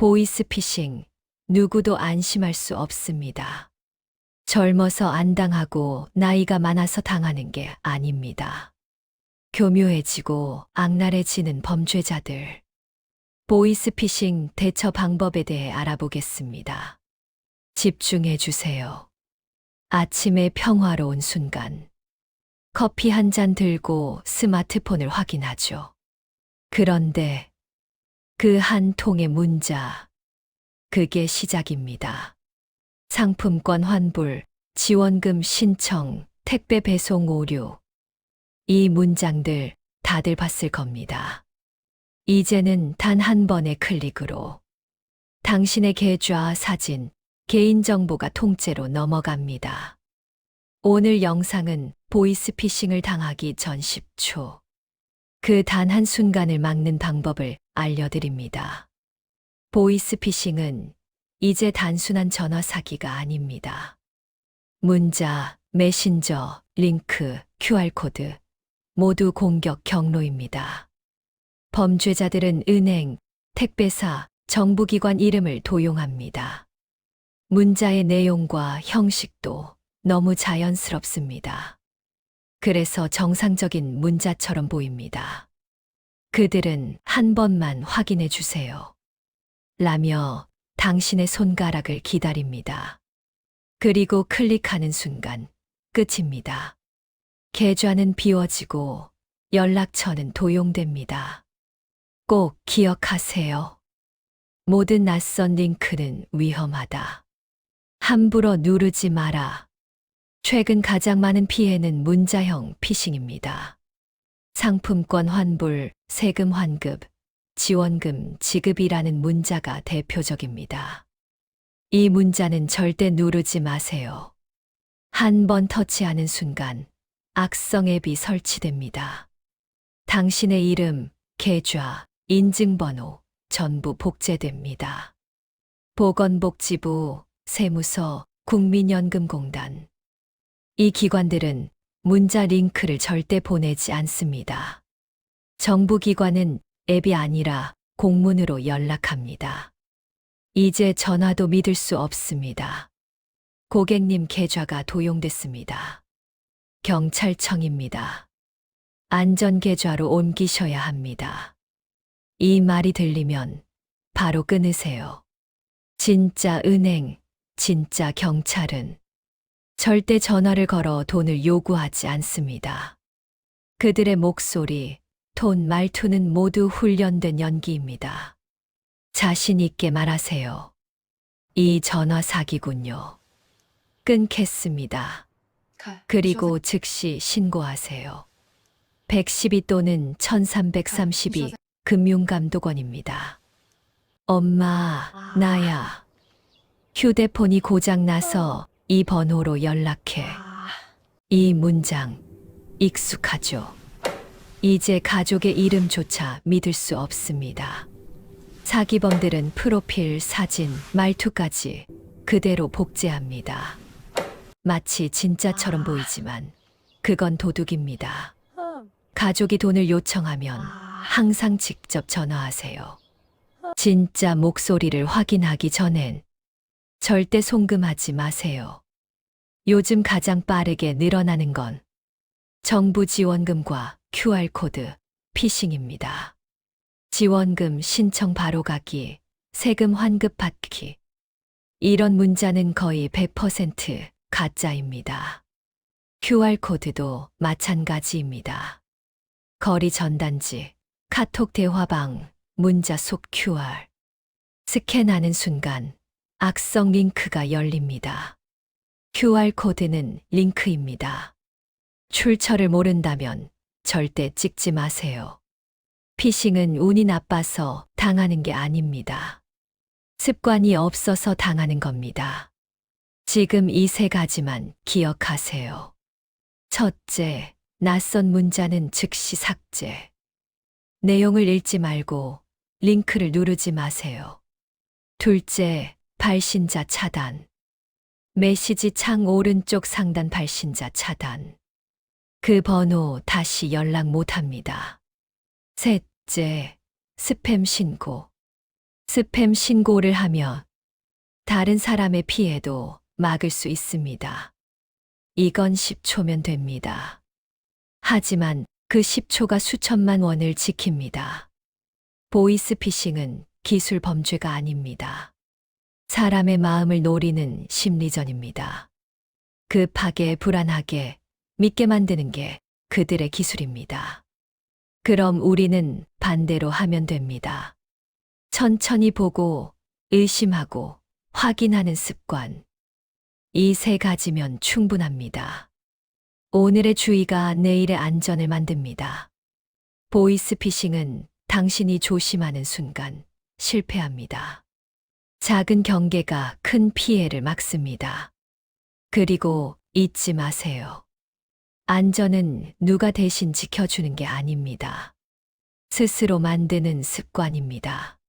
보이스피싱, 누구도 안심할 수 없습니다. 젊어서 안 당하고 나이가 많아서 당하는 게 아닙니다. 교묘해지고 악랄해지는 범죄자들. 보이스피싱 대처 방법에 대해 알아보겠습니다. 집중해 주세요. 아침의 평화로운 순간. 커피 한 잔 들고 스마트폰을 확인하죠. 그런데 그 한 통의 문자. 그게 시작입니다. 상품권 환불, 지원금 신청, 택배 배송 오류. 이 문장들 다들 봤을 겁니다. 이제는 단 한 번의 클릭으로 당신의 계좌 사진, 개인정보가 통째로 넘어갑니다. 오늘 영상은 보이스피싱을 당하기 전 10초. 그 단 한 순간을 막는 방법을 알려드립니다. 보이스피싱은 이제 단순한 전화 사기가 아닙니다. 문자, 메신저, 링크, QR코드 모두 공격 경로입니다. 범죄자들은 은행, 택배사, 정부기관 이름을 도용합니다. 문자의 내용과 형식도 너무 자연스럽습니다. 그래서 정상적인 문자처럼 보입니다. 그들은 한 번만 확인해 주세요. 라며 당신의 손가락을 기다립니다. 그리고 클릭하는 순간 끝입니다. 계좌는 비워지고 연락처는 도용됩니다. 꼭 기억하세요. 모든 낯선 링크는 위험하다. 함부로 누르지 마라. 최근 가장 많은 피해는 문자형 피싱입니다. 상품권 환불, 세금 환급, 지원금 지급이라는 문자가 대표적입니다. 이 문자는 절대 누르지 마세요. 한 번 터치하는 순간 악성 앱이 설치됩니다. 당신의 이름, 계좌, 인증번호 전부 복제됩니다. 보건복지부, 세무서, 국민연금공단. 이 기관들은 문자 링크를 절대 보내지 않습니다. 정부기관은 앱이 아니라 공문으로 연락합니다. 이제 전화도 믿을 수 없습니다. 고객님 계좌가 도용됐습니다. 경찰청입니다. 안전계좌로 옮기셔야 합니다. 이 말이 들리면 바로 끊으세요. 진짜 은행, 진짜 경찰은 절대 전화를 걸어 돈을 요구하지 않습니다. 그들의 목소리, 톤, 말투는 모두 훈련된 연기입니다. 자신 있게 말하세요. 이 전화 사기군요. 끊겠습니다. 그리고 즉시 신고하세요. 112 또는 1332 금융감독원입니다. 엄마, 나야. 휴대폰이 고장나서 이 번호로 연락해. 이 문장 익숙하죠. 이제 가족의 이름조차 믿을 수 없습니다. 사기범들은 프로필, 사진, 말투까지 그대로 복제합니다. 마치 진짜처럼 보이지만 그건 도둑입니다. 가족이 돈을 요청하면 항상 직접 전화하세요. 진짜 목소리를 확인하기 전엔 절대 송금하지 마세요. 요즘 가장 빠르게 늘어나는 건 정부 지원금과 QR코드, 피싱입니다. 지원금 신청 바로 가기, 세금 환급 받기. 이런 문자는 거의 100% 가짜입니다. QR코드도 마찬가지입니다. 거리 전단지, 카톡 대화방, 문자 속 QR. 스캔하는 순간 악성 링크가 열립니다. QR코드는 링크입니다. 출처를 모른다면 절대 찍지 마세요. 피싱은 운이 나빠서 당하는 게 아닙니다. 습관이 없어서 당하는 겁니다. 지금 이 세 가지만 기억하세요. 첫째, 낯선 문자는 즉시 삭제. 내용을 읽지 말고 링크를 누르지 마세요. 둘째, 발신자 차단. 메시지 창 오른쪽 상단 발신자 차단. 그 번호 다시 연락 못 합니다. 셋째, 스팸 신고. 스팸 신고를 하며 다른 사람의 피해도 막을 수 있습니다. 이건 10초면 됩니다. 하지만 그 10초가 수천만 원을 지킵니다. 보이스피싱은 기술 범죄가 아닙니다. 사람의 마음을 노리는 심리전입니다. 급하게 불안하게 믿게 만드는 게 그들의 기술입니다. 그럼 우리는 반대로 하면 됩니다. 천천히 보고 의심하고 확인하는 습관. 이 세 가지면 충분합니다. 오늘의 주의가 내일의 안전을 만듭니다. 보이스피싱은 당신이 조심하는 순간 실패합니다. 작은 경계가 큰 피해를 막습니다. 그리고 잊지 마세요. 안전은 누가 대신 지켜주는 게 아닙니다. 스스로 만드는 습관입니다.